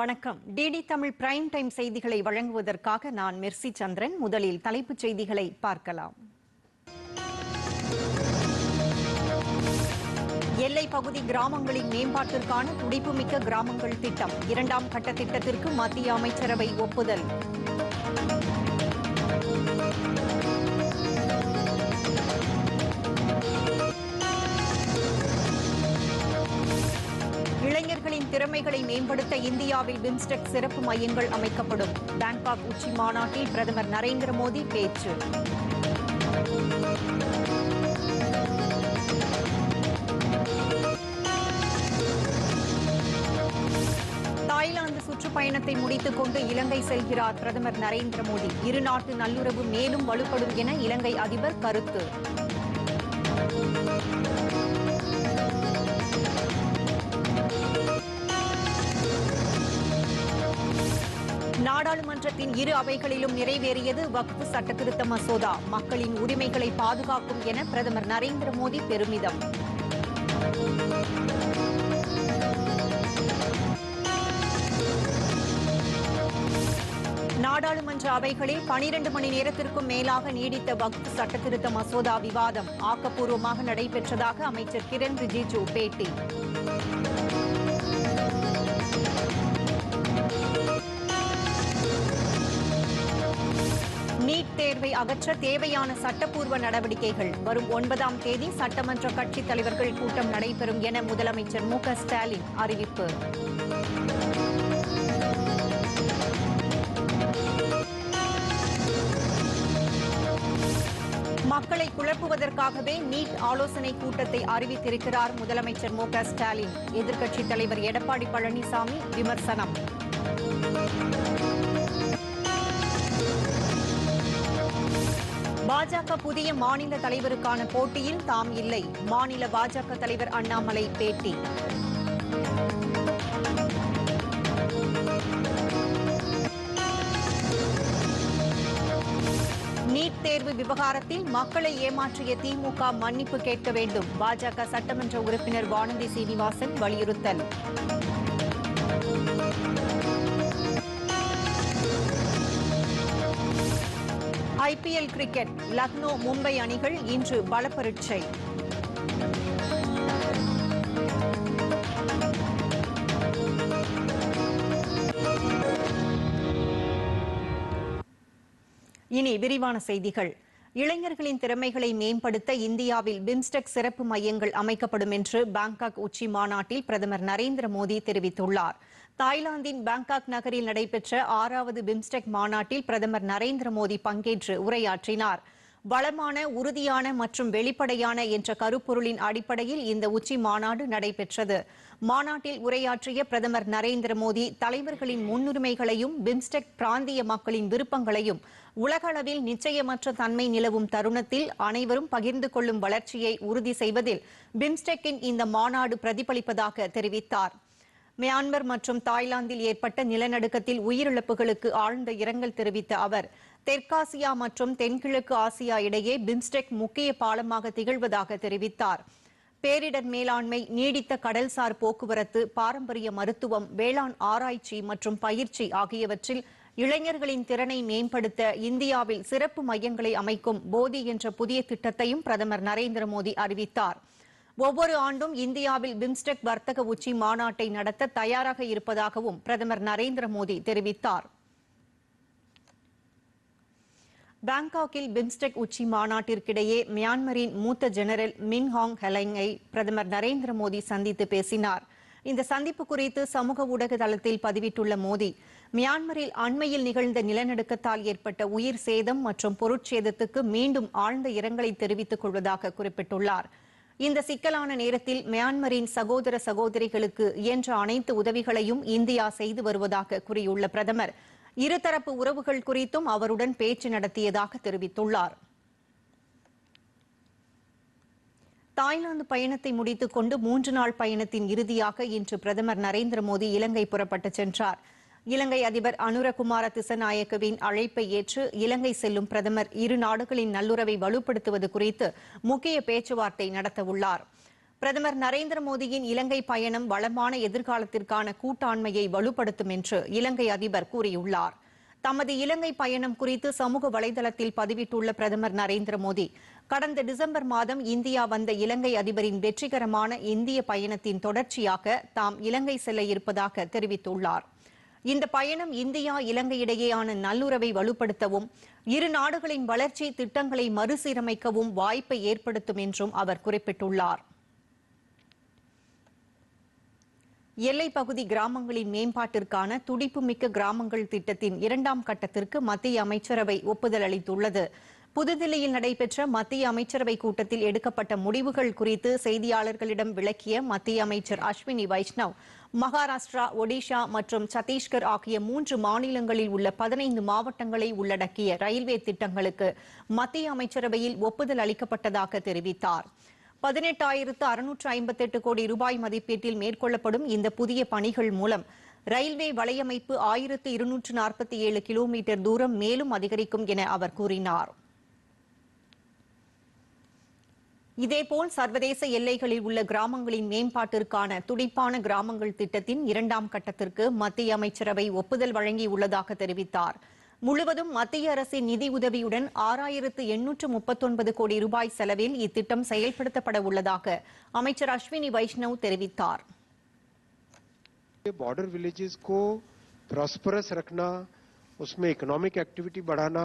வணக்கம். DD Tamil prime time செய்திகளை வழங்குவதற்காக நான் மெர்சி சந்திரன். முதலில் தலைப்புச் செய்திகளை பார்க்கலாம். எல்லை பகுதி கிராமங்களின் மேம்பாட்டிற்கான துடிப்புமிக்க கிராமங்கள் திட்டம். இரண்டாம் கட்ட திட்டத்திற்கு மத்திய அமைச்சரவை ஒப்புதல். திறமைகளை மேம்படுத்த இந்தியாவில் பிம்ஸ்டெக் சிறப்பு மையங்கள் அமைக்கப்படும். பாங்காக் உச்சி மாநாட்டில் பிரதமர் நரேந்திர மோடி பேச்சு. தாய்லாந்து சுற்றுப்பயணத்தை முடித்துக் கொண்டு இலங்கை செல்கிறார் பிரதமர் நரேந்திர மோடி. இருநாட்டு நல்லுறவு மேலும் வலுப்படும் என இலங்கை அதிபர் கருத்து. நாடாளுமன்றத்தின் இரு அவைகளிலும் நிறைவேறியது வக்ஃபு சட்டத்திருத்த மசோதா. மக்களின் உரிமைகளை பாதுகாக்கும் என பிரதமர் நரேந்திர மோடி பெருமிதம். நாடாளுமன்ற அவைகளில் பனிரண்டு மணி நேரத்திற்கும் மேலாக நீடித்த வக்ஃபு சட்டத்திருத்த மசோதா விவாதம் ஆக்கப்பூர்வமாக நடைபெற்றதாக அமைச்சர் கிரண் ரிஜிஜு பேட்டி. நீட் தேர்வை அகற்ற தேவையான சட்டப்பூர்வ நடவடிக்கைகள். வரும் ஒன்பதாம் தேதி சட்டமன்ற கட்சித் தலைவர்கள் கூட்டம் நடைபெறும் என முதலமைச்சர் மு ஸ்டாலின் அறிவிப்பு. மக்களை குழப்புவதற்காகவே நீட் ஆலோசனை கூட்டத்தை அறிவித்திருக்கிறார் முதலமைச்சர் மு ஸ்டாலின். எதிர்க்கட்சித் தலைவர் எடப்பாடி பழனிசாமி விமர்சனம். பாஜக புதிய மாநில தலைவருக்கான போட்டியில் தாம் இல்லை. மாநில பாஜக தலைவர் அண்ணாமலை பேட்டி. நீட் தேர்வு விவகாரத்தில் மக்களை ஏமாற்றிய திமுக மன்னிப்பு கேட்க வேண்டும். பாஜக சட்டமன்ற உறுப்பினர் வானதி சீனிவாசன் வலியுறுத்தல். ஐபிஎல் கிரிக்கெட் லக்னோ மும்பை அணிகள் இன்று பலப்பரீட்சை. இனி விரிவான செய்திகள். இளைஞர்களின் திறமைகளை மேம்படுத்த இந்தியாவில் பிம்ஸ்டெக் சிறப்பு மையங்கள் அமைக்கப்படும் என்று பாங்காக் உச்சி மாநாட்டில் பிரதமர் நரேந்திர மோடி தெரிவித்துள்ளார். தாய்லாந்தின் பாங்காக் நகரில் நடைபெற்ற ஆறாவது பிம்ஸ்டெக் மாநாட்டில் பிரதமர் நரேந்திர மோடி பங்கேற்று உரையாற்றினார். வளமான உறுதியான மற்றும் வெளிப்படையான என்ற கருப்பொருளின் அடிப்படையில் இந்த உச்சி மாநாடு நடைபெற்றது. மாநாட்டில் உரையாற்றிய பிரதமர் நரேந்திர மோடி தலைவர்களின் முன்னுரிமைகளையும் பிம்ஸ்டெக் பிராந்திய மக்களின் விருப்பங்களையும் உலகளவில் நிச்சயமற்ற தன்மை நிலவும் தருணத்தில் அனைவரும் பகிர்ந்து கொள்ளும் வளர்ச்சியை உறுதி செய்வதில் பிம்ஸ்டெக்கின் இந்த மாநாடு பிரதிபலிப்பதாக தெரிவித்தார். மியான்மர் மற்றும் தாய்லாந்தில் ஏற்பட்ட நிலநடுக்கத்தில் உயிரிழப்புகளுக்கு ஆழ்ந்த இரங்கல் தெரிவித்த அவர் தெற்காசியா மற்றும் தென்கிழக்கு ஆசியா இடையே பிம்ஸ்டெக் முக்கிய பாலமாக திகழ்வதாக தெரிவித்தார். பேரிடர் மேலாண்மை நீடித்த கடல்சார் போக்குவரத்து பாரம்பரிய மருத்துவம் வேளாண் ஆராய்ச்சி மற்றும் பயிற்சி ஆகியவற்றில் இளைஞர்களின் திறனை மேம்படுத்த இந்தியாவில் சிறப்பு மையங்களை அமைக்கும் போதி என்ற புதிய திட்டத்தையும் பிரதமர் நரேந்திர மோடி அறிவித்தார். ஒவ்வொரு ஆண்டும் இந்தியாவில் பிம்ஸ்டெக் வர்த்தக உச்சி மாநாட்டை நடத்த தயாராக இருப்பதாகவும் பிரதமர் நரேந்திர மோடி தெரிவித்தார். பாங்காக்கில் பிம்ஸ்டெக் உச்சி மாநாட்டிற்கிடையே மியான்மரின் மூத்த ஜெனரல் மின் ஹாங் ஹெலங்கை பிரதமர் நரேந்திர மோடி சந்தித்து பேசினார். இந்த சந்திப்பு குறித்து சமூக ஊடக தளத்தில் பதிவிட்டுள்ள மோடி மியான்மரில் அண்மையில் நிகழ்ந்த நிலநடுக்கத்தால் ஏற்பட்ட உயிர் சேதம் மற்றும் பொருட்சேதத்துக்கு மீண்டும் ஆழ்ந்த இரங்கலை தெரிவித்துக் கொள்வதாக குறிப்பிட்டுள்ளாா் இந்த சிக்கலான நேரத்தில் மியான்மரின் சகோதர சகோதரிகளுக்கு இயன்ற அனைத்து உதவிகளையும் இந்தியா செய்து வருவதாக கூறியுள்ள பிரதமர் இருதரப்பு உறவுகள் குறித்தும் அவருடன் பேச்சு நடத்தியதாக தெரிவித்துள்ளார். தாய்லாந்து பயணத்தை முடித்துக் கொண்டு மூன்று நாள் பயணத்தின் இறுதியாக இன்று பிரதமர் நரேந்திர மோடி இலங்கை புறப்பட்டுச் சென்றார். இலங்கை அதிபர் அனுரகுமார திசநாயக்கவின் அழைப்பை ஏற்று இலங்கை செல்லும் பிரதமர் இரு நாடுகளின் நல்லுறவை வலுப்படுத்துவது குறித்து முக்கிய பேச்சுவார்த்தை நடத்தவுள்ளார். பிரதமர் நரேந்திர மோடியின் இலங்கை பயணம் வளமான எதிர்காலத்திற்கான கூட்டாண்மையை வலுப்படுத்தும் என்று இலங்கை அதிபர் கூறியுள்ளார். தமது இலங்கை பயணம் குறித்து சமூக வலைதளத்தில் பதிவிட்டுள்ள பிரதமர் நரேந்திர மோடி கடந்த டிசம்பர் மாதம் இந்தியா வந்த இலங்கை அதிபரின் வெற்றிகரமான இந்திய பயணத்தின் தொடர்ச்சியாக தாம் இலங்கை செல்ல இருப்பதாக தெரிவித்துள்ளார். இந்த பயணம் இந்தியா இலங்கை இடையேயான நல்லுறவை வலுப்படுத்தவும் இரு நாடுகளின் வளர்ச்சி திட்டங்களை மறுசீரமைக்கவும் வாய்ப்பை ஏற்படுத்தும் என்றும் அவர் குறிப்பிட்டுள்ளார். எல்லைப் பகுதி கிராமங்களின் மேம்பாட்டிற்கான துடிப்புமிக்க கிராமங்கள் திட்டத்தின் இரண்டாம் கட்டத்திற்கு மத்திய அமைச்சரவை ஒப்புதல் அளித்துள்ளது. புதுதில்லியில் நடைபெற்ற மத்திய அமைச்சரவை கூட்டத்தில் எடுக்கப்பட்ட முடிவுகள் குறித்து செய்தியாளர்களிடம் விளக்கிய மத்திய அமைச்சர் அஸ்வினி வைஷ்ணவ் மகாராஷ்டிரா ஒடிஷா மற்றும் சத்தீஸ்கர் ஆகிய மூன்று மாநிலங்களில் உள்ள பதினைந்து மாவட்டங்களை உள்ளடக்கிய ரயில்வே திட்டங்களுக்கு மத்திய அமைச்சரவையில் ஒப்புதல் அளிக்கப்பட்டதாக தெரிவித்தார். பதினெட்டாயிரத்து அறுநூற்று ஐம்பத்தெட்டு கோடி ரூபாய் மதிப்பீட்டில் மேற்கொள்ளப்படும் இந்த புதிய பணிகள் மூலம் ரயில்வே வலையமைப்பு ஆயிரத்து இருநூற்று நாற்பத்தி ஏழு கிலோமீட்டர் தூரம் மேலும் அதிகரிக்கும் என அவர் கூறினார். இதேபோல் சர்வதேச எல்லைகளில் உள்ள கிராமங்களின் மேம்பாட்டிற்கான துடிப்பான கிராமங்கள் திட்டத்தின் இரண்டாம் கட்டத்திற்கு மத்திய அமைச்சரவை ஒப்புதல் வழங்கியுள்ளதாக தெரிவித்தார் முழுவதும் மத்திய அரசின் நிதி உதவியுடன் ஆறாயிரத்து எண்ணூற்று முப்பத்தொன்பது கோடி ரூபாய் செலவில் இத்திட்டம் செயல்படுத்தப்பட உள்ளதாக அமைச்சர் அஸ்வினி வைஷ்ணவ் தெரிவித்தார் बॉर्डर विलेजेस को प्रॉस्परस रखना उसमें इकोनॉमिक एक्टिविटी बढ़ाना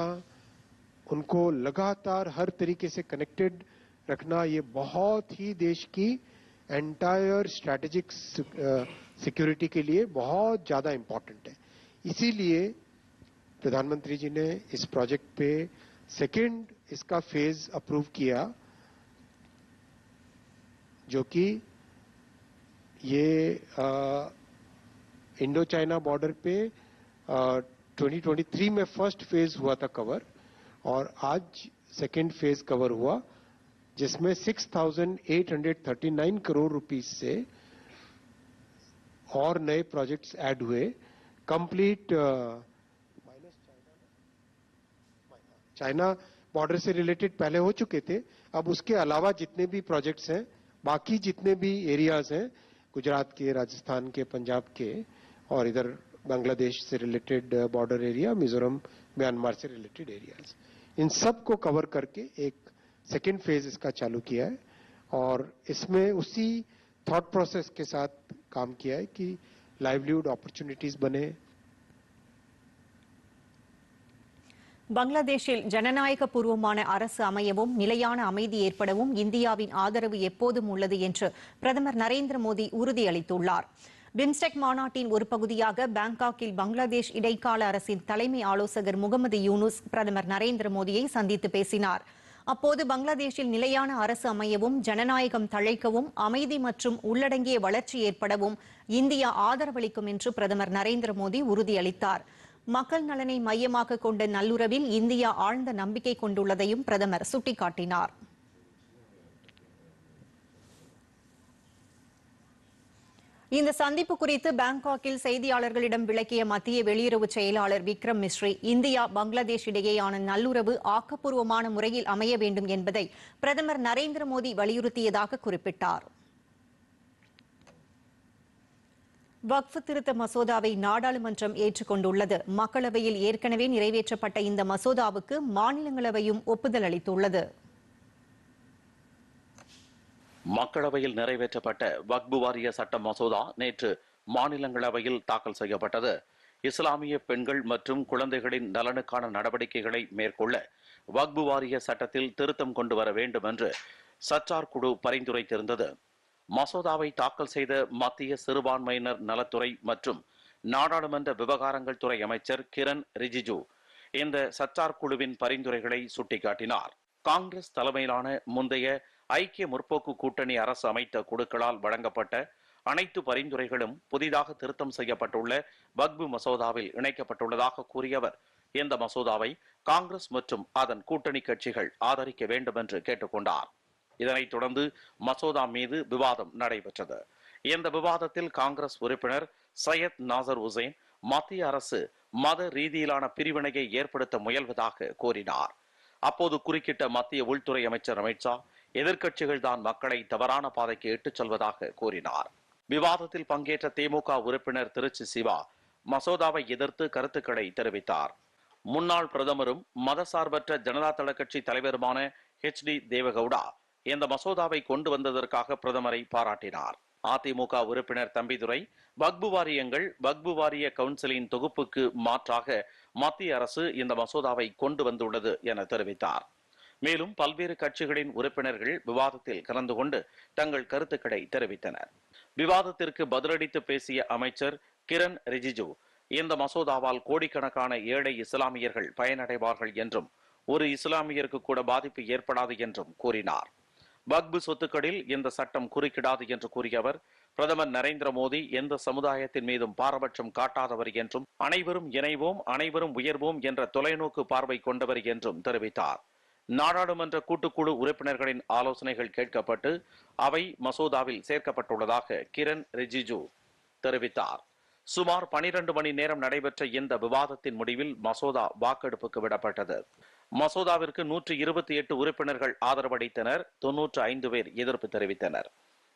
उनको लगातार हर तरीके से कनेक्टेड रखना ये बहुत ही देश की एंटायर स्ट्रैटेजिक सिक्योरिटी के लिए बहुत ज़्यादा इंपॉर्टेंट है। इसीलिए प्रधानमंत्री जी ने इस प्रोजेक्ट पे सेकेंड इसका फ़ेज़ अप्रूव किया, जो कि ये इंडो चाइना बॉर्डर पे ट्वेंटी ट्वेंटी थ्री में फ़र्स्ट फ़ेज़ हुआ था कवर और आज सेकेंड फ़ेज़ कवर हुआ। जिसमें 6,839 करोड़ रुपीस से और नए प्रोजेक्ट्स ऐड हुए। कंप्लीट चाइना बॉर्डर से रिलेटेड पहले हो चुके थे। अब उसके अलावा जितने भी प्रोजेक्ट्स हैं बाकी जितने भी एरियाज़ हैं गुजरात के राजस्थान के पंजाब के और इधर बांग्लादेश से related border area Mizoram Myanmar से रिलेटेड एरियाज़ इन सबको कवर करके एक सेकेंड फेज इसका चालू किया है और इसमें उसी थॉट प्रोसेस के साथ काम किया है कि लाइवलीहुड अपॉर्चुनिटीज बने பங்களாதேஷில் ஜனநாயக பூர்வமான அரசு அமையவும் நிலையான அமைதி ஏற்படவும் இந்தியாவின் ஆதரவு எப்போதும் உள்ளது என்று பிரதமர் நரேந்திர மோடி உறுதியளித்துள்ளார் பிம்ஸ்டெக் மாநாட்டின் ஒரு பகுதியாக பாங்காக்கில் பங்களாதேஷ் இடைக்கால அரசின் தலைமை ஆலோசகர் முகமது யூனுஸ் பிரதமர் நரேந்திர மோடியை சந்தித்து பேசினார் அப்போது பங்களாதேஷில் நிலையான அரசு அமையவும் ஜனநாயகம் தழைக்கவும் அமைதி மற்றும் உள்ளடங்கிய வளர்ச்சி ஏற்படவும் இந்தியா ஆதரவளிக்கும் என்று பிரதமர் நரேந்திர மோடி உறுதியளித்தார். மக்கள் நலனை மையமாக கொண்ட நல்லுறவில் இந்தியா ஆழ்ந்த நம்பிக்கை கொண்டுள்ளதையும் பிரதமர் சுட்டிக்காட்டினார். இந்த சந்திப்பு குறித்து பாங்காக்கில் செய்தியாளர்களிடம் விளக்கிய மத்திய வெளியுறவு செயலாளர் விக்ரம் மிஸ்ரி இந்தியா பங்களாதேஷ் இடையேயான நல்லுறவு ஆக்கப்பூர்வமான முறையில் அமைய வேண்டும் என்பதை பிரதமர் நரேந்திர மோடி வலியுறுத்தியதாக குறிப்பிட்டார். வக்ஃப் திருத்த மசோதாவை நாடாளுமன்றம் ஏற்றுக்கொண்டுள்ளது. மக்களவையில் ஏற்கனவே நிறைவேற்றப்பட்ட இந்த மசோதாவுக்கு மாநிலங்களவையும் ஒப்புதல் அளித்துள்ளது. மக்களவையில் நிறைவேற்றப்பட்ட வக்பு வாரிய சட்ட மசோதா நேற்று மாநிலங்களவையில் தாக்கல் செய்யப்பட்டது. இஸ்லாமிய பெண்கள் மற்றும் குழந்தைகளின் நலனுக்கான நடவடிக்கைகளை மேற்கொள்ள வக்பு வாரிய சட்டத்தில் திருத்தம் கொண்டு வர வேண்டும் என்று சச்சார் குழு பரிந்துரைத்திருந்தது. மசோதாவை தாக்கல் செய்த மத்திய சிறுபான்மையினர் நலத்துறை மற்றும் நாடாளுமன்ற விவகாரங்கள் துறை அமைச்சர் கிரண் ரிஜிஜு இந்த சச்சார் குழுவின் பரிந்துரைகளை சுட்டிக்காட்டினார். காங்கிரஸ் தலைமையிலான முந்தைய ஐக்கிய முற்போக்கு கூட்டணி அரசு அமைத்த குழுக்களால் வழங்கப்பட்ட அனைத்து பரிந்துரைகளும் புதிதாக திருத்தம் செய்யப்பட்டுள்ள பக்பு மசோதாவில் இணைக்கப்பட்டுள்ளதாக கூறிய அவர் இந்த மசோதாவை காங்கிரஸ் மற்றும் அதன் கூட்டணி கட்சிகள் ஆதரிக்க வேண்டும் என்று கேட்டுக்கொண்டார். இதனைத் தொடர்ந்து மசோதா மீது விவாதம் நடைபெற்றது. இந்த விவாதத்தில் காங்கிரஸ் உறுப்பினர் சையத் நாசர் உசேன் மத்திய அரசு மத ரீதியிலான பிரிவினையை ஏற்படுத்த முயல்வதாக கூறினார். அப்போது குறுக்கிட்ட மத்திய உள்துறை அமைச்சர் அமித்ஷா எதிர்க்கட்சிகள் தான் மக்களை தவறான பாதைக்கு இட்டுச் செல்வதாக கூறினார். விவாதத்தில் பங்கேற்ற திமுக உறுப்பினர் திருச்சி சிவா மசோதாவை எதிர்த்து கருத்துக்களை தெரிவித்தார். முன்னாள் பிரதமரும் மதசார்பற்ற ஜனதா தள கட்சி தலைவருமான ஹெச் டி தேவகவுடா இந்த மசோதாவை கொண்டு வந்ததற்காக பிரதமரை பாராட்டினார். அதிமுக உறுப்பினர் தம்பிதுரை வக்பு வாரியங்கள் வக்பு வாரிய கவுன்சிலின் தொகுப்புக்கு மாற்றாக மத்திய அரசு இந்த மசோதாவை கொண்டு வந்துள்ளது என தெரிவித்தார். மேலும் பல்வேறு கட்சிகளின் உறுப்பினர்கள் விவாதத்தில் கலந்து கொண்டு தங்கள் கருத்துக்களை தெரிவித்தனர். விவாதத்திற்கு பதிலளித்து பேசிய அமைச்சர் கிரண் ரிஜிஜு இந்த மசோதாவால் கோடிக்கணக்கான ஏழை இஸ்லாமியர்கள் பயனடைவார்கள் என்றும் ஒரு இஸ்லாமியருக்கு கூட பாதிப்பு ஏற்படாது என்றும் கூறினார். வக்பு சொத்துக்களில் இந்த சட்டம் குறுக்கிடாது என்று கூறிய அவர் பிரதமர் நரேந்திர மோடி எந்த சமுதாயத்தின் மீதும் பாரபட்சம் காட்டாதவர் என்றும் அனைவரும் இணைவோம் அனைவரும் உயர்வோம் என்ற தொலைநோக்கு பார்வை கொண்டவர் என்றும் தெரிவித்தார். நாடாளுமன்ற கூட்டுக்குழு உறுப்பினர்களின் ஆலோசனைகள் கேட்கப்பட்டு அவை மசோதாவில் சேர்க்கப்பட்டுள்ளதாக கிரண் ரிஜிஜு தெரிவித்தார். சுமார் பனிரண்டு மணி நேரம் நடைபெற்ற இந்த விவாதத்தின் முடிவில் மசோதா வாக்கெடுப்புக்கு விடப்பட்டது. மசோதாவிற்கு நூற்றி இருபத்தி எட்டு உறுப்பினர்கள் ஆதரவளித்தனர் தொன்னூற்று ஐந்து பேர் எதிர்ப்பு தெரிவித்தனர்.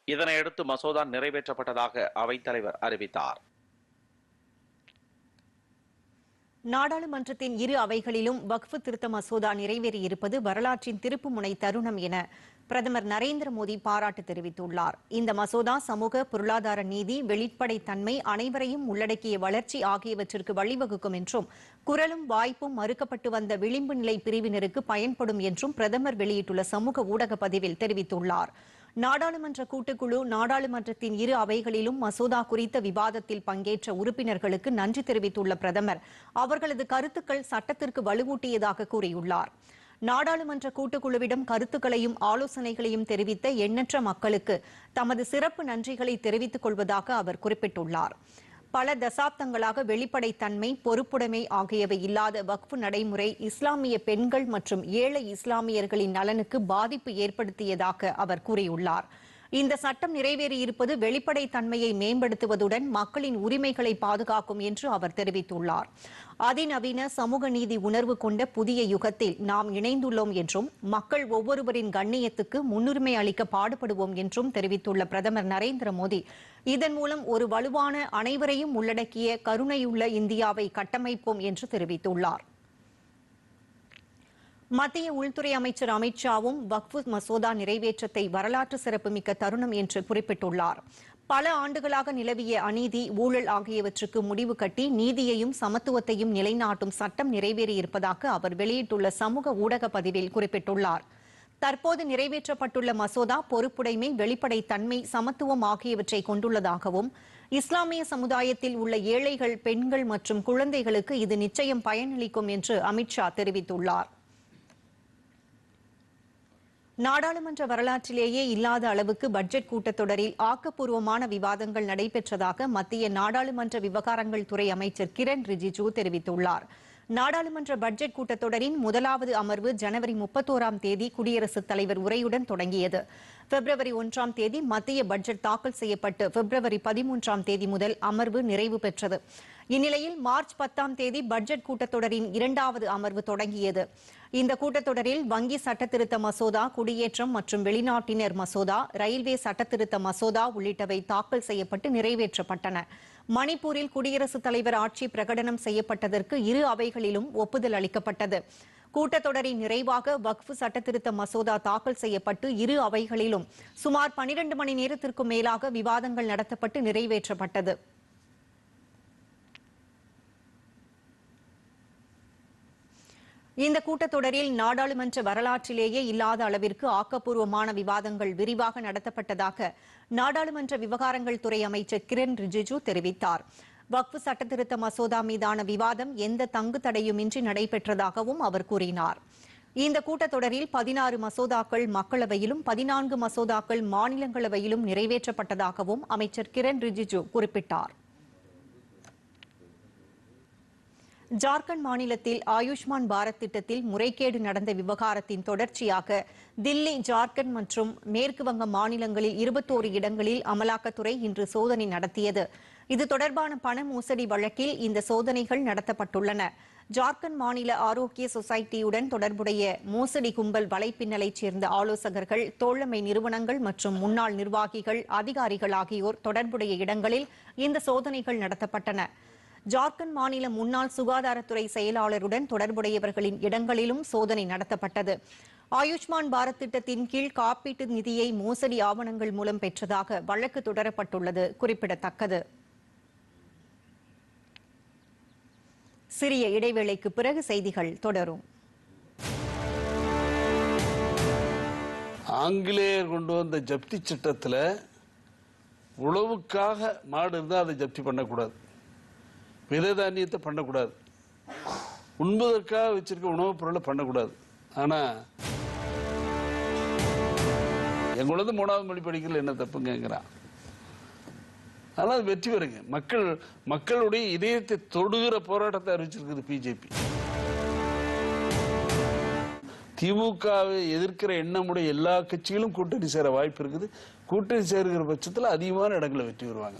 இதனையடுத்து மசோதா நிறைவேற்றப்பட்டதாக அவைத்தலைவர் அறிவித்தார். நாடாளுமன்றத்தின் இரு அவைகளிலும் வக்ஃபு திருத்த மசோதா நிறைவேறியிருப்பது வரலாற்றின் திருப்புமுனை தருணம் என பிரதமர் நரேந்திர மோடி பாராட்டு தெரிவித்துள்ளார். இந்த மசோதா சமூக பொருளாதார நீதி வெளிப்படைத்தன்மை அனைவரையும் உள்ளடக்கிய வளர்ச்சி ஆகியவற்றிற்கு வழிவகுக்கும் என்றும் குரலும் வாய்ப்பும் மறுக்கப்பட்டு வந்த விளிம்பு நிலை பிரிவினருக்கு பயன்படும் என்றும் பிரதமர் வெளியிட்டுள்ள சமூக ஊடக பதிவில் தெரிவித்துள்ளார். நாடாளுமன்ற கூட்டுக்குழு நாடாளுமன்றத்தின் இரு அவைகளிலும் மசோதா குறித்த விவாதத்தில் பங்கேற்ற உறுப்பினர்களுக்கு நன்றி தெரிவித்துள்ள பிரதமர் அவர்களது கருத்துக்கள் சட்டத்திற்கு வலுவூட்டியதாக கூறியுள்ளார். நாடாளுமன்ற கூட்டுக்குழுவிடம் கருத்துக்களையும் ஆலோசனைகளையும் தெரிவித்த எண்ணற்ற மக்களுக்கு தமது சிறப்பு நன்றிகளை தெரிவித்துக் கொள்வதாக அவர் குறிப்பிட்டுள்ளார். பல தசாப்தங்களாக வெளிப்படைத்தன்மை பொறுப்புடைமை ஆகியவை இல்லாத வக்ஃபு நடைமுறை இஸ்லாமிய பெண்கள் மற்றும் ஏழை இஸ்லாமியர்களின் நலனுக்கு பாதிப்பு ஏற்படுத்தியதாக அவர் கூறியுள்ளார். இந்த சட்டம் நிறைவேறியிருப்பது வெளிப்படை தன்மையை மேம்படுத்துவதுடன் மக்களின் உரிமைகளை பாதுகாக்கும் என்று அவர் தெரிவித்துள்ளார். அதிநவீன சமூக நீதி உணர்வு கொண்ட புதிய யுகத்தில் நாம் இணைந்துள்ளோம் என்றும் மக்கள் ஒவ்வொருவரின் கண்ணியத்துக்கு முன்னுரிமை அளிக்க பாடுபடுவோம் என்றும் தெரிவித்துள்ள பிரதமர் நரேந்திர மோடி இதன் மூலம் ஒரு வலுவான அனைவரையும் உள்ளடக்கிய கருணையுள்ள இந்தியாவை கட்டமைப்போம் என்று தெரிவித்துள்ளார். மத்திய உள்துறை அமைச்சர் அமித்ஷாவும் வக்ஃபு மசோதா நிறைவேற்றத்தை வரலாற்று சிறப்புமிக்க தருணம் என்று குறிப்பிட்டுள்ளார். பல ஆண்டுகளாக நிலவிய அநீதி ஊழல் ஆகியவற்றுக்கு முடிவு கட்டி நீதியையும் சமத்துவத்தையும் நிலைநாட்டும் சட்டம் நிறைவேறியிருப்பதாக அவர் வெளியிட்டுள்ள சமூக ஊடக பதிவில் குறிப்பிட்டுள்ளார். தற்போது நிறைவேற்றப்பட்டுள்ள மசோதா பொறுப்புடைமை வெளிப்படைத்தன்மை சமத்துவம் ஆகியவற்றை கொண்டுள்ளதாகவும் இஸ்லாமிய சமுதாயத்தில் உள்ள ஏழைகள் பெண்கள் மற்றும் குழந்தைகளுக்கு இது நிச்சயம் பயனளிக்கும் என்று அமித்ஷா தெரிவித்துள்ளார். நாடாளுமன்ற வரலாற்றிலேயே இல்லாத அளவுக்கு பட்ஜெட் கூட்டத்தொடரில் ஆக்கப்பூர்வமான விவாதங்கள் நடைபெற்றதாக மத்திய நாடாளுமன்ற விவகாரங்கள் துறை அமைச்சர் கிரண் ரிஜிஜு தெரிவித்துள்ளார். நாடாளுமன்ற பட்ஜெட் கூட்டத்தொடரின் முதலாவது அமர்வு ஜனவரி முப்பத்தோராம் தேதி குடியரசுத் தலைவர் உரையுடன் தொடங்கியது. பிப்ரவரி ஒன்றாம் தேதி மத்திய பட்ஜெட் தாக்கல் செய்யப்பட்டு பிப்ரவரி பதிமூன்றாம் தேதி முதல் அமர்வு நிறைவு பெற்றது. இந்நிலையில் மார்ச் பத்தாம் தேதி பட்ஜெட் கூட்டத்தொடரின் இரண்டாவது அமர்வு தொடங்கியது. இந்த கூட்டத்தொடரில் வங்கி சட்டத்திருத்த மசோதா குடியேற்றம் மற்றும் வெளிநாட்டினர் மசோதா ரயில்வே சட்டத்திருத்த மசோதா உள்ளிட்டவை தாக்கல் செய்யப்பட்டு நிறைவேற்றப்பட்டன. மணிப்பூரில் குடியரசுத் தலைவர் ஆட்சி பிரகடனம் செய்யப்பட்டதற்கு இரு அவைகளிலும் ஒப்புதல் அளிக்கப்பட்டது. கூட்டத்தொடரின் நிறைவாக வக்ஃபு சட்டத்திருத்த மசோதா தாக்கல் செய்யப்பட்டு இரு அவைகளிலும் சுமார் பனிரண்டு மணி நேரத்திற்கும் மேலாக விவாதங்கள் நடத்தப்பட்டு நிறைவேற்றப்பட்டது. இந்த கூட்டத்தொடரில் நாடாளுமன்ற வரலாற்றிலேயே இல்லாத அளவிற்கு ஆக்கப்பூர்வமான விவாதங்கள் விரிவாக நடத்தப்பட்டதாக நாடாளுமன்ற விவகாரங்கள் துறை அமைச்சர் கிரண் ரிஜிஜு தெரிவித்தார். வக்ஃபு சட்டத்திருத்த மசோதா மீதான விவாதம் எந்த தங்கு தடையுமின்றி நடைபெற்றதாகவும் அவர் கூறினார். இந்த கூட்டத்தொடரில் பதினாறு மசோதாக்கள் மக்களவையிலும் பதினான்கு மசோதாக்கள் மாநிலங்களவையிலும் நிறைவேற்றப்பட்டதாகவும் அமைச்சர் கிரண் ரிஜிஜு குறிப்பிட்டார். ஜார்க்கண்ட் மாநிலத்தில் ஆயுஷ்மான் பாரத் திட்டத்தில் முறைகேடு நடந்த விவகாரத்தின் தொடர்ச்சியாக தில்லி ஜார்க்கண்ட் மற்றும் மேற்கு வங்க மாநிலங்களில் இருபத்தோரு இடங்களில் அமலாக்கத்துறை இன்று சோதனை நடத்தியது. இது தொடர்பான பண மோசடி வழக்கில் இந்த சோதனைகள் நடத்தப்பட்டுள்ளன. ஜார்க்கண்ட் மாநில ஆரோக்கிய சொசைட்டியுடன் தொடர்புடைய மோசடி கும்பல் வலைப்பின்னலைச் சேர்ந்த ஆலோசகர்கள் தோழமை நிறுவனங்கள் மற்றும் முன்னாள் நிர்வாகிகள் அதிகாரிகள் ஆகியோர் தொடர்புடைய இடங்களில் இந்த சோதனைகள் நடத்தப்பட்டன. ஜார்க்கண்ட் மாநில முன்னாள் சுகாதாரத்துறை செயலாளருடன் தொடர்புடையவர்களின் இடங்களிலும் சோதனை நடத்தப்பட்டது. ஆயுஷ்மான் பாரத் திட்டத்தின் கீழ் காப்பீட்டு நிதியை மோசடி ஆவணங்கள் மூலம் பெற்றதாக வழக்கு தொடரப்பட்டுள்ளது குறிப்பிடத்தக்கது. சிறிய இடைவேளைக்கு பிறகு செய்திகள் தொடரும். ஆங்கிலேயர் கொண்டு வந்த ஜப்தி சட்டத்தில் உழவுக்காக மாடு இருந்தால் அதை ஜப்தி பண்ணக்கூடாது. விதை தானியத்தை பண்ணக்கூடாது. உண்பதற்காக வச்சிருக்க உணவுப் பொருளை பண்ணக்கூடாது. ஆனால் எங்களது மூணாவது மொழி படிக்கல என்ன தப்புங்கிறான் அதனால் அது வெற்றி பெறுங்க. மக்கள் மக்களுடைய இதயத்தை தொடுகிற போராட்டத்தை அறிவிச்சிருக்குது பிஜேபி. திமுகவை எதிர்க்கிற எண்ணமுடைய எல்லா கட்சிகளும் கூட்டணி சேர வாய்ப்பு இருக்குது. கூட்டணி சேருகிற பட்சத்தில் அதிகமான இடங்களை வெற்றி பெறுவாங்க.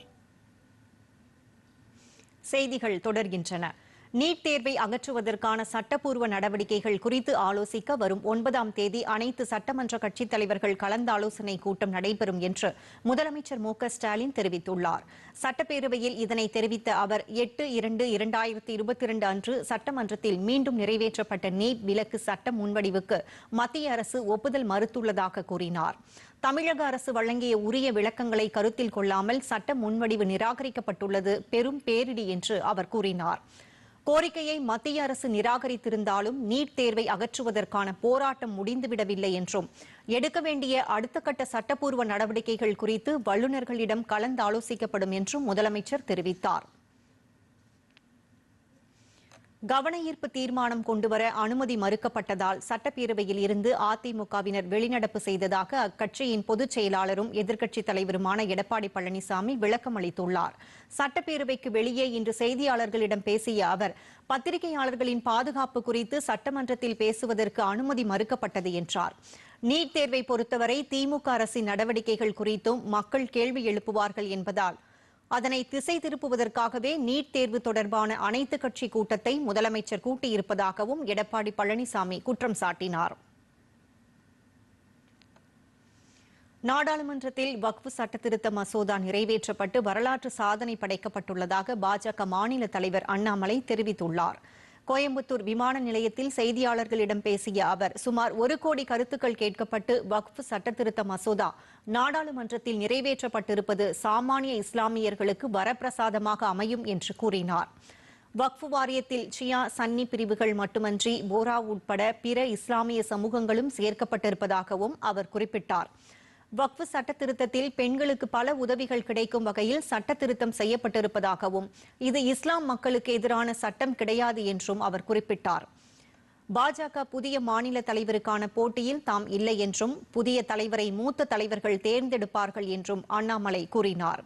செய்திகள் தொடர்கின்றன. நீட் தேர்வை அகற்றுவதற்கான சட்டப்பூர்வ நடவடிக்கைகள் குறித்து ஆலோசிக்க வரும் ஒன்பதாம் தேதி அனைத்து சட்டமன்ற கட்சித் தலைவர்கள் கலந்தாலோசனை கூட்டம் நடைபெறும் என்று முதலமைச்சர் மு க ஸ்டாலின் தெரிவித்துள்ளார். சட்டப்பேரவையில் இதனை தெரிவித்த அவர் எட்டு இரண்டு இரண்டாயிரத்தி இருபத்தி இரண்டு அன்று சட்டமன்றத்தில் மீண்டும் நிறைவேற்றப்பட்ட நீட் விலக்கு சட்ட முன்வடிவுக்கு மத்திய அரசு ஒப்புதல் மறுத்துள்ளதாக கூறினார். தமிழக அரசு வழங்கிய உரிய விளக்கங்களை கருத்தில் கொள்ளாமல் சட்ட முன்வடிவு நிராகரிக்கப்பட்டுள்ளது பெரும் பேரிடி என்று அவர் கூறினார். கோரிக்கையை மத்திய அரசு நிராகரித்திருந்தாலும் நீட் தேர்வை அகற்றுவதற்கான போராட்டம் முடிந்துவிடவில்லை என்றும் எடுக்க வேண்டிய அடுத்த கட்ட சட்டப்பூர்வ நடவடிக்கைகள் குறித்து வல்லுநர்களிடம் கலந்தாலோசிக்கப்படும் என்றும் முதலமைச்சர் தெரிவித்தார். கவன ஈர்ப்பு தீர்மானம் கொண்டுவர அனுமதி மறுக்கப்பட்டதால் சட்டப்பேரவையில் இருந்து அதிமுகவினர் வெளிநடப்பு செய்ததாக அக்கட்சியின் பொதுச் செயலாளரும் எதிர்க்கட்சித் தலைவருமான எடப்பாடி பழனிசாமி விளக்கம் அளித்துள்ளார். சட்டப்பேரவைக்கு வெளியே இன்று செய்தியாளர்களிடம் பேசிய அவர் பத்திரிகையாளர்களின் பாதுகாப்பு குறித்து சட்டமன்றத்தில் பேசுவதற்கு அனுமதி மறுக்கப்பட்டது என்றார். நீட் தேர்வை பொறுத்தவரை திமுக அரசின் நடவடிக்கைகள் குறித்தும் மக்கள் கேள்வி எழுப்புவார்கள் என்பதால் அதனை திசை திருப்புவதற்காகவே நீட் தேர்வு தொடர்பான அனைத்து கட்சி கூட்டத்தை முதலமைச்சர் கூட்டியிருப்பதாகவும் எடப்பாடி பழனிசாமி குற்றம் சாட்டினார். நாடாளுமன்றத்தில் வக்ஃபு சட்டத்திருத்த மசோதா நிறைவேற்றப்பட்டு வரலாற்று சாதனை படைக்கப்பட்டுள்ளதாக பாஜக மாநில தலைவர் அண்ணாமலை தெரிவித்துள்ளார். கோயம்புத்தூர் விமான நிலையத்தில் செய்தியாளர்களிடம் பேசிய அவர் சுமார் ஒரு கோடி கருத்துக்கள் கேட்கப்பட்டு வக்ஃப் சட்டத்திருத்த மசோதா நாடாளுமன்றத்தில் நிறைவேற்றப்பட்டிருப்பது சாமானிய இஸ்லாமியர்களுக்கு வரப்பிரசாதமாக அமையும் என்று கூறினார். வக்ஃபு வாரியத்தில் ஷியா சன்னி பிரிவுகள் மட்டுமன்றி போரா உட்பட பிற இஸ்லாமிய சமூகங்களும் சேர்க்கப்பட்டிருப்பதாகவும் அவர் குறிப்பிட்டார். வக்ஃபு சட்ட திருத்தத்தில் பெண்களுக்கு பல உதவிகள் கிடைக்கும் வகையில் சட்ட திருத்தம் செய்யப்பட்டிருப்பதாகவும் இது இஸ்லாம் மக்களுக்கு எதிரான சட்டம் கிடையாது என்றும் அவர் குறிப்பிட்டார். பாஜக புதிய மாநில தலைவருக்கான போட்டியில் தாம் இல்லை என்றும் புதிய தலைவரை மூத்த தலைவர்கள் தேர்ந்தெடுப்பார்கள் என்றும் அண்ணாமலை கூறினார்.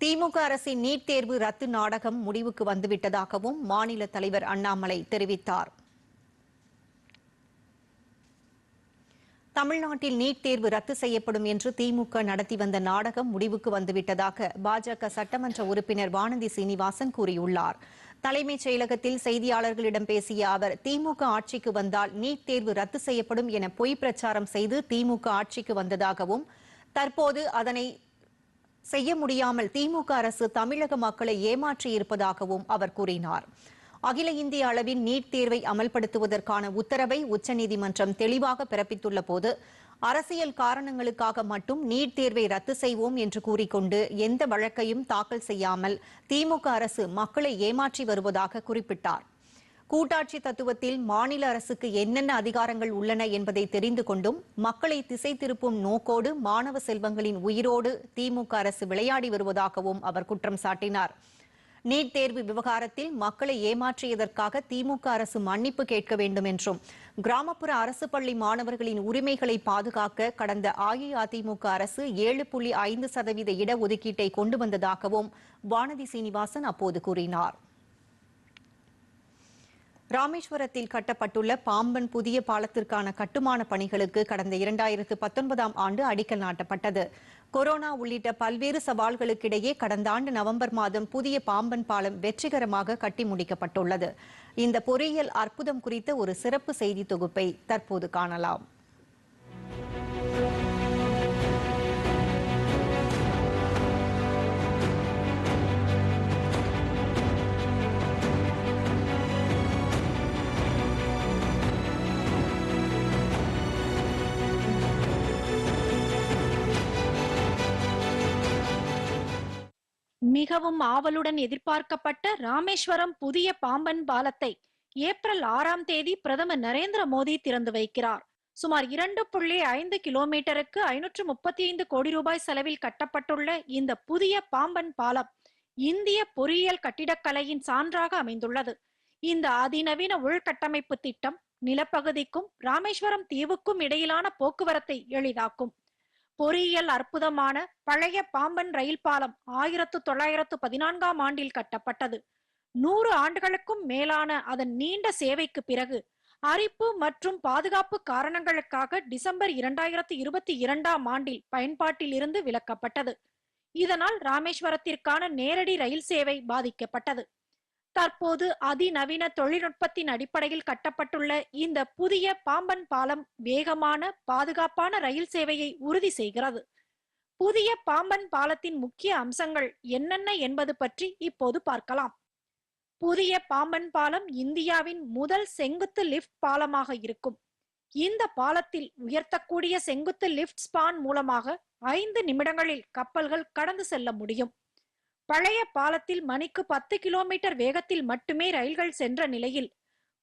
திமுக அரசின் நீட் தேர்வு ரத்து நாடகம் முடிவுக்கு வந்துவிட்டதாகவும் மாநில தலைவர் அண்ணாமலை தெரிவித்தார். தமிழ்நாட்டில் நீட் தேர்வு ரத்து செய்யப்படும் என்று திமுக நடத்தி வந்த நாடகம் முடிவுக்கு வந்துவிட்டதாக பாஜக சட்டமன்ற உறுப்பினர் வானதி சீனிவாசன் கூறியுள்ளார். தலைமைச் செயலகத்தில் செய்தியாளர்களிடம் பேசிய அவர் திமுக ஆட்சிக்கு வந்தால் நீட் தேர்வு ரத்து செய்யப்படும் என பொய் பிரச்சாரம் செய்து திமுக ஆட்சிக்கு வந்ததாகவும் தற்போது அதனை செய்ய முடியாமல் திமுக அரசு தமிழக மக்களை ஏமாற்றியிருப்பதாகவும் அவர் கூறினார். அகில இந்திய அளவில் நீட் தேர்வை அமல்படுத்துவதற்கான உத்தரவை உச்சநீதிமன்றம் தெளிவாக பிறப்பித்துள்ள போது அரசியல் காரணங்களுக்காக மட்டும் நீட் தேர்வை ரத்து செய்வோம் என்று கூறிக்கொண்டு எந்த வழக்கையும் தாக்கல் செய்யாமல் திமுக அரசு மக்களை ஏமாற்றி வருவதாக குறிப்பிட்டார். கூட்டாட்சி தத்துவத்தில் மாநில அரசுக்கு என்னென்ன அதிகாரங்கள் உள்ளன என்பதை தெரிந்து கொண்டும் மக்களை திசை திருப்பும் நோக்கோடு மாணவ செல்வங்களின் உயிரோடு திமுக அரசு விளையாடி வருவதாகவும் அவர் குற்றம் சாட்டினார். நீட் தேர்வு விவகாரத்தில் மக்களை ஏமாற்றியதற்காக திமுக அரசு மன்னிப்பு கேட்க வேண்டும் என்றும் கிராமப்புற அரசு பள்ளி மாணவர்களின் உரிமைகளை பாதுகாக்க கடந்த அஇஅதிமுக அரசு ஏழு புள்ளி ஐந்து சதவீத இடஒதுக்கீட்டை கொண்டு வந்ததாகவும் வானதி சீனிவாசன் அப்போது கூறினார். ராமேஸ்வரத்தில் கட்டப்பட்டுள்ள பாம்பன் புதிய பாலத்திற்கான கட்டுமான பணிகளுக்கு கடந்த இரண்டாயிரத்து பத்தொன்பதாம் ஆண்டு அடிக்கல் நாட்டப்பட்டது. கொரோனா உள்ளிட்ட பல்வேறு சவால்களுக்கிடையே கடந்த ஆண்டு நவம்பர் மாதம் புதிய பாம்பன் பாலம் வெற்றிகரமாக கட்டி முடிக்கப்பட்டுள்ளது. இந்த பொறியியல் அற்புதம் குறித்த ஒரு சிறப்பு செய்தி தொகுப்பை தற்போது காணலாம். மிகவும் ஆவலுடன் எதிர்பார்க்கப்பட்ட ராமேஸ்வரம் புதிய பாம்பன் பாலத்தை ஏப்ரல் ஆறாம் தேதி பிரதமர் நரேந்திர மோடி திறந்து வைக்கிறார். சுமார் இரண்டு புள்ளி ஐந்து கிலோமீட்டருக்கு ஐநூற்று முப்பத்தி ஐந்து கோடி ரூபாய் செலவில் கட்டப்பட்டுள்ள இந்த புதிய பாம்பன் பாலம் இந்திய பொறியியல் கட்டிடக்கலையின் சான்றாக அமைந்துள்ளது. இந்த அதிநவீன உள்கட்டமைப்பு திட்டம் நிலப்பகுதிக்கும் ராமேஸ்வரம் தீவுக்கும் இடையிலான போக்குவரத்தை எளிதாக்கும். பொறியியல் அற்புதமான பழைய பாம்பன் ரயில் பாலம் ஆயிரத்து தொள்ளாயிரத்து பதினான்காம் ஆண்டில் கட்டப்பட்டது. நூறு ஆண்டுகளுக்கும் மேலான அதன் நீண்ட சேவைக்கு பிறகு அரிப்பு மற்றும் பாதுகாப்பு காரணங்களுக்காக டிசம்பர் இரண்டாயிரத்து இருபத்தி இரண்டாம் ஆண்டில் பயன்பாட்டில் இருந்து விலக்கப்பட்டது. இதனால் ராமேஸ்வரத்திற்கான நேரடி ரயில் சேவை பாதிக்கப்பட்டது. தற்போது அதிநவீன தொழில்நுட்பத்தின் அடிப்படையில் கட்டப்பட்டுள்ள இந்த புதிய பாம்பன் பாலம் வேகமான பாதுகாப்பான ரயில் சேவையை உறுதி செய்கிறது. புதிய பாம்பன் பாலத்தின் முக்கிய அம்சங்கள் என்னென்ன என்பது பற்றி இப்போது பார்க்கலாம். புதிய பாம்பன் பாலம் இந்தியாவின் முதல் செங்குத்து லிஃப்ட் பாலமாக இருக்கும். இந்த பாலத்தில் உயர்த்தக்கூடிய செங்குத்து லிஃப்ட் ஸ்பான் மூலமாக ஐந்து நிமிடங்களில் கப்பல்கள் கடந்து செல்ல முடியும். பழைய பாலத்தில் மணிக்கு பத்து கிலோமீட்டர் வேகத்தில் மட்டுமே ரயில்கள் சென்ற நிலையில்.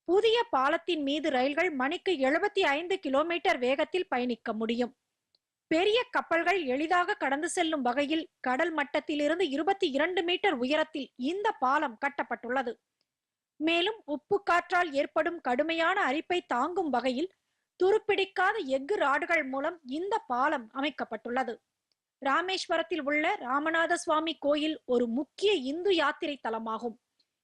புதிய பாலத்தின் மீது ரயில்கள் மணிக்கு எழுபத்தி ஐந்து கிலோமீட்டர் வேகத்தில் பயணிக்க முடியும். பெரிய கப்பல்கள் எளிதாக கடந்து செல்லும் வகையில் கடல் மட்டத்திலிருந்து இருபத்தி இரண்டு மீட்டர் உயரத்தில் இந்த பாலம் கட்டப்பட்டுள்ளது. மேலும் உப்பு காற்றால் ஏற்படும் கடுமையான அரிப்பை தாங்கும் வகையில் துருப்பிடிக்காத எஃகு ராடுகள் மூலம் இந்த பாலம் அமைக்கப்பட்டுள்ளது. ராமேஸ்வரத்தில் உள்ள ராமநாத சுவாமி கோயில் ஒரு முக்கிய இந்து யாத்திரை தலமாகும்.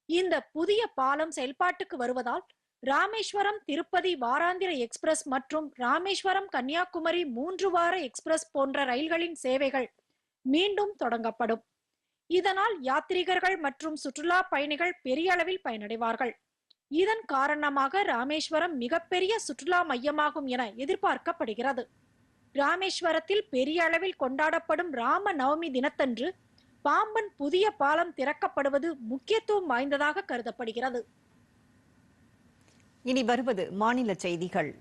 இந்த புதிய பாலம் செயல்பாட்டுக்கு வருவதால் ராமேஸ்வரம் திருப்பதி வாராந்திர எக்ஸ்பிரஸ் மற்றும் ராமேஸ்வரம் கன்னியாகுமரி மூன்று வார எக்ஸ்பிரஸ் போன்ற ரயில்களின் சேவைகள் மீண்டும் தொடங்கப்படும். இதனால் யாத்ரீகர்கள் மற்றும் சுற்றுலா பயணிகள் பெரிய அளவில் பயனடைவார்கள். இதன் காரணமாக ராமேஸ்வரம் மிகப்பெரிய சுற்றுலா மையமாகும் என எதிர்பார்க்கப்படுகிறது. ராமேஸ்வரத்தில் பெரிய அளவில் கொண்டாடப்படும் ராம நவமி தினத்தன்று பாம்பன் புதிய பாலம் திறக்கப்படுவது முக்கியத்துவம் வாய்ந்ததாக கருதப்படுகிறது. இனி வருவது மாநில செய்திகள்.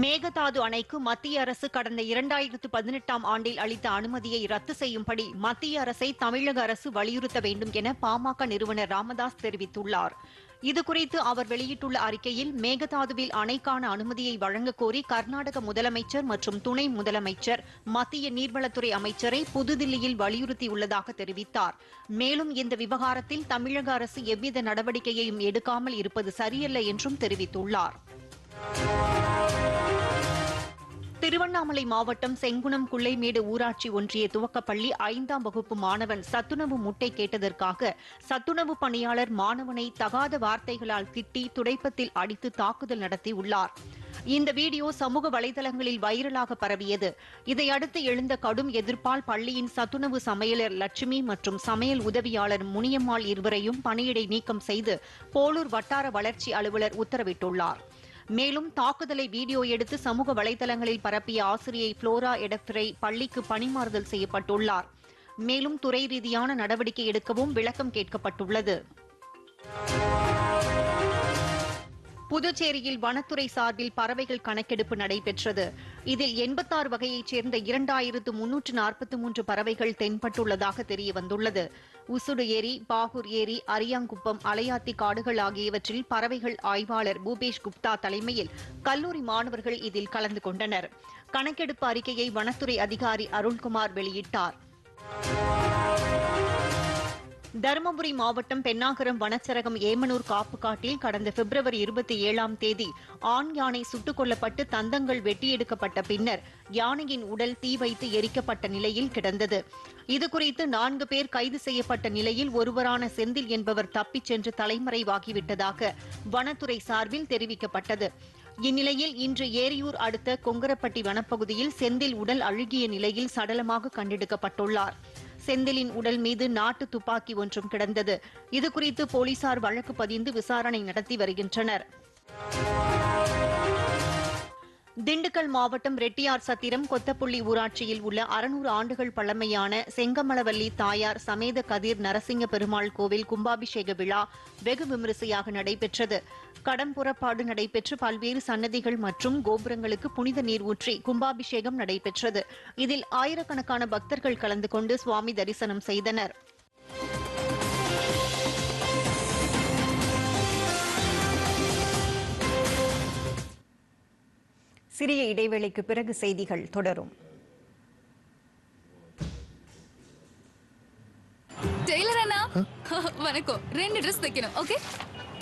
மேகதாது அணைக்கு மத்திய அரசு கடந்த இரண்டாயிரத்து பதினெட்டாம் ஆண்டில் அளித்த அனுமதியை ரத்து செய்யும்படி மத்திய அரசை தமிழக அரசு வலியுறுத்த வேண்டும் என பாமக நிறுவனர் ராமதாஸ் தெரிவித்துள்ளார். இதுகுறித்து அவர் வெளியிட்டுள்ள அறிக்கையில் மேகதாதுவில் அணைக்கான அனுமதியை வழங்கக் கோரி கர்நாடக முதலமைச்சர் மற்றும் துணை முதலமைச்சர் மத்திய நீர்வளத்துறை அமைச்சரை புதுதில்லியில் வலியுறுத்தியுள்ளதாக தெரிவித்தார். மேலும் இந்த விவகாரத்தில் தமிழக அரசு எவ்வித நடவடிக்கையையும் எடுக்காமல் இருப்பது சரியல்ல என்றும் தெரிவித்துள்ளார். திருவண்ணாமலை மாவட்டம் செங்குணம் குள்ளைமேடு ஊராட்சி ஒன்றிய துவக்கப்பள்ளி ஐந்தாம் வகுப்பு மாணவன் சத்துணவு முட்டை கேட்டதற்காக சத்துணவு பணியாளர் மாணவனை தகாத வார்த்தைகளால் திட்டி துடைப்பத்தில் அடித்து தாக்குதல் நடத்தியுள்ளார் இந்த வீடியோ சமூக வலைதளங்களில் வைரலாக பரவியது. இதையடுத்து எழுந்த கடும் எதிர்ப்பால் பள்ளியின் சத்துணவு சமையலர் லட்சுமி மற்றும் சமையல் உதவியாளர் முனியம்மாள் இருவரையும் பணியிடை நீக்கம் செய்து போலூர் வட்டார வளர்ச்சி அலுவலர் உத்தரவிட்டுள்ளார். மேலும் தாக்குதலை வீடியோ எடுத்து சமூக வலைதளங்களில் பரப்பிய ஆசிரியை புளோரா எடப்ரை பள்ளிக்கு பணிமாறுதல் செய்யப்பட்டுள்ளார். மேலும் துறை ரீதியான நடவடிக்கை எடுக்கவும் விளக்கம் கேட்கப்பட்டுள்ளது. புதுச்சேரியில் வனத்துறை சார்பில் பறவைகள் கணக்கெடுப்பு நடைபெற்றது. இதில் எண்பத்தாறு வகையைச் சேர்ந்த இரண்டாயிரத்து முன்னூற்று நாற்பத்தி மூன்று பறவைகள் தென்பட்டுள்ளதாக தெரியவந்துள்ளது. உசுடு ஏரி பாகூர் ஏரி அரியாங்குப்பம் அலையாத்தி காடுகள் ஆகியவற்றில் பறவைகள் ஆய்வாளர் பூபேஷ் குப்தா தலைமையில் கல்லூரி மாணவர்கள் இதில் கலந்து கொண்டனர். கணக்கெடுப்பு அறிக்கையை வனத்துறை அதிகாரி அருண்குமார் வெளியிட்டார். தருமபுரி மாவட்டம் பென்னாகரம் வனச்சரகம் ஏமனூர் காப்புக்காட்டில் கடந்த பிப்ரவரி இருபத்தி ஏழாம் தேதி ஆண் யானை சுட்டுக் கொல்லப்பட்டு தந்தங்கள் வெட்டியெடுக்கப்பட்ட பின்னர் யானையின் உடல் தீ வைத்து எரிக்கப்பட்ட நிலையில் கிடந்தது. இதுகுறித்து நான்கு பேர் கைது செய்யப்பட்ட நிலையில் ஒருவரான செந்தில் என்பவர் தப்பிச் சென்று தலைமறைவாகிவிட்டதாக வனத்துறை சார்பில் தெரிவிக்கப்பட்டது. இந்நிலையில் இன்று ஏரியூர் அடுத்த கொங்கரப்பட்டி வனப்பகுதியில் செந்தில் உடல் அழுகிய நிலையில் சடலமாக கண்டெடுக்கப்பட்டுள்ளார். செந்திலின் உடல் மீது நாட்டு துப்பாக்கி ஒன்றும் கிடந்தது. இதுகுறித்து போலீசார் வழக்கு பதிந்து விசாரணை நடத்தி வருகின்றனர். திண்டுக்கல் மாவட்டம் ரெட்டியார் சத்திரம் கொத்தப்புள்ளி ஊராட்சியில் உள்ள அறுநூறு ஆண்டுகள் பழமையான செங்கமலவல்லி தாயார் சமேத கதிர் நரசிங்க பெருமாள் கோவில் கும்பாபிஷேக விழா வெகு விமரிசையாக நடைபெற்றது. கடம்புறப்பாடு நடைபெற்று பல்வேறு சன்னதிகள் மற்றும் கோபுரங்களுக்கு புனித நீர் ஊற்றி கும்பாபிஷேகம் நடைபெற்றது. இதில் ஆயிரக்கணக்கான பக்தர்கள் கலந்து கொண்டு சுவாமி தரிசனம் செய்தனர். சிறிய இடைவேளைக்கு பிறகு செய்திகள் தொடரும். டெய்லர் அண்ணா? வணக்கம். ரெண்டு ட்ரெஸ் தைக்கணும் ஓகே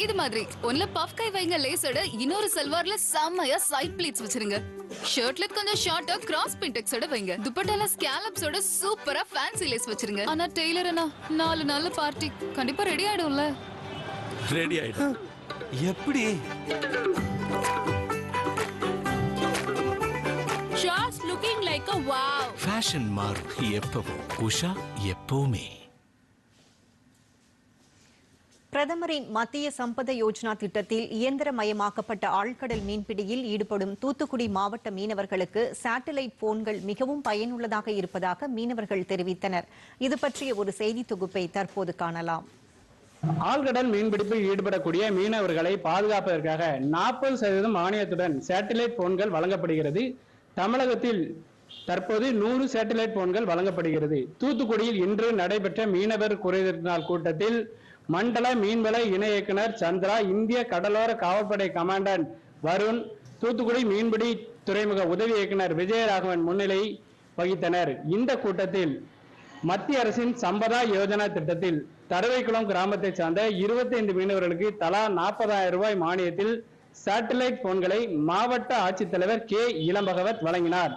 இது மாதிரி ஒன்ல பஃப் கை வைங்க லேஸோட இன்னொரு சல்வார்ல செம்மையா சைட் ப்ளீட்ஸ் வச்சிருங்க. ஷர்ட்ல கொஞ்சம் ஷார்ட்டா கிராஸ் பின்டெக்ஸோட வைங்க. துப்பட்டால ஸ்கேலப்ஸோட சூப்பரா ஃபேன்சி லேஸ் வச்சிருங்க. ஆனா டெய்லர் அண்ணா நாலு நாள்ல பார்ட்டி கண்டிப்பா ரெடி ஆயிடும்ல. ரெடி ஆயிடும். எப்படி? Looking like a wow fashion மாறும் எப்பவும் உஷா எப்பவுமே. பிரதமரின் மத்திய சம்பத யோஜனா திட்டத்தில் இயந்திரமயமாக்கப்பட்ட ஆழ்கடல் மீன்பிடியில் ஈடுபடும் தூத்துக்குடி மாவட்ட மீனவர்களுக்கு சேட்டலைட் போன்கள் மிகவும் பயனுள்ளதாக இருப்பதாக மீனவர்கள் தெரிவித்தனர். இது பற்றிய ஒரு செய்தி தொகுப்பை தற்போது காணலாம். ஆழ்கடல் மீன்பிடிப்பில் ஈடுபடக்கூடிய மீனவர்களை பாதுகாப்பதற்காக நாற்பது சதவீதம் மானியத்துடன் சேட்டலைட் போன்கள் வழங்கப்படுகிறது. தமிழகத்தில் தற்போது நூறு சேட்டலைட் போன்கள் வழங்கப்படுகிறது. தூத்துக்குடியில் இன்று நடைபெற்ற மீனவர் குறைதீர் நாள் கூட்டத்தில் மண்டல மீன்வள இணை இயக்குனர் சந்திரா இந்திய கடலோர காவல்படை கமாண்டன்ட் வருண் தூத்துக்குடி மீன்பிடி துறைமுக உதவி இயக்குனர் விஜயராகவன் முன்னிலை வகித்தனர். இந்த கூட்டத்தில் மத்திய அரசின் சம்பதா யோஜனா திட்டத்தில் தருவைக்குளம் கிராமத்தை சார்ந்த 25 மீனவர்களுக்கு தலா நாற்பதாயிரம் ரூபாய் மானியத்தில் சேட்டலைட் போன்களை மாவட்ட ஆட்சித்தலைவர் கே. இளம்பகவத் வழங்கினார்.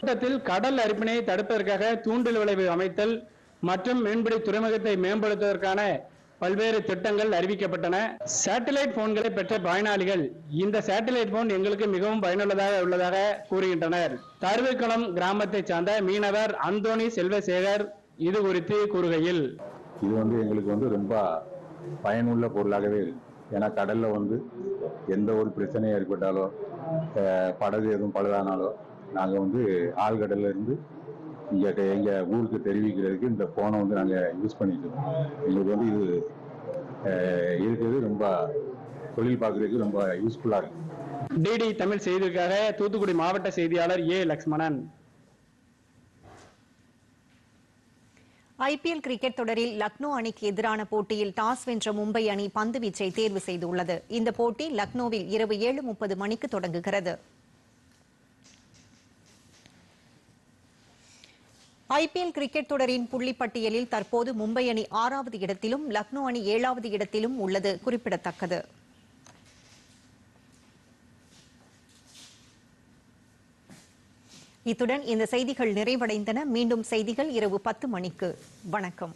கூட்டத்தில் கடல் அரிப்பினை தடுப்பதற்காக தூண்டில் விளைவு அமைத்தல் மற்றும் மீன்பிடி துறைமுகத்தை மேம்படுத்துவதற்கான பல்வேறு திட்டங்கள் அறிவிக்கப்பட்டன. சேட்டலைட் போன்களை பெற்ற பயனாளிகள் இந்த சேட்டலைட் போன் எங்களுக்கு மிகவும் பயனுள்ளதாக உள்ளதாக கூறுகின்றனர். தருவிக்குளம் கிராமத்தை சார்ந்த மீனவர் அந்தோணி செல்வசேகர் இது குறித்து கூறுகையில் இது வந்து எங்களுக்கு வந்து ரொம்ப பயனுள்ள பொருளாகவே இருக்கு ஏன்னா கடல்ல வந்து எந்த ஒரு பிரச்சனை ஏற்பட்டாலோ படகு எதுவும் பழுதானாலோ நாங்கள் வந்து ஆழ்கடல்ல இருந்து இங்கே எங்கள் ஊருக்கு தெரிவிக்கிறதுக்கு இந்த ஃபோனை வந்து நாங்கள் யூஸ் பண்ணிட்டு இருக்கோம். எங்களுக்கு வந்து இது இருக்கிறது ரொம்ப தொழில் பார்க்குறதுக்கு ரொம்ப யூஸ்ஃபுல்லாக இருக்கு. டிடி தமிழ் செய்திக்காக தூத்துக்குடி மாவட்ட செய்தியாளர் ஏ லக்ஷ்மணன். ஐபிஎல் கிரிக்கெட் தொடரில் லக்னோ அணிக்கு எதிரான போட்டியில் டாஸ் வென்ற மும்பை அணி பந்து வீச்சை தேர்வு செய்துள்ளது. இந்த போட்டி லக்னோவில் இரவு ஏழு முப்பது மணிக்கு தொடங்குகிறது. ஐபிஎல் கிரிக்கெட் தொடரின் புள்ளிப்பட்டியலில் தற்போது மும்பை அணி ஆறாவது இடத்திலும் லக்னோ அணி ஏழாவது இடத்திலும் உள்ளது குறிப்பிடத்தக்கது. இத்துடன் இந்த செய்திகள் நிறைவடைந்தன. மீண்டும் செய்திகள் இரவு பத்து மணிக்கு. வணக்கம்.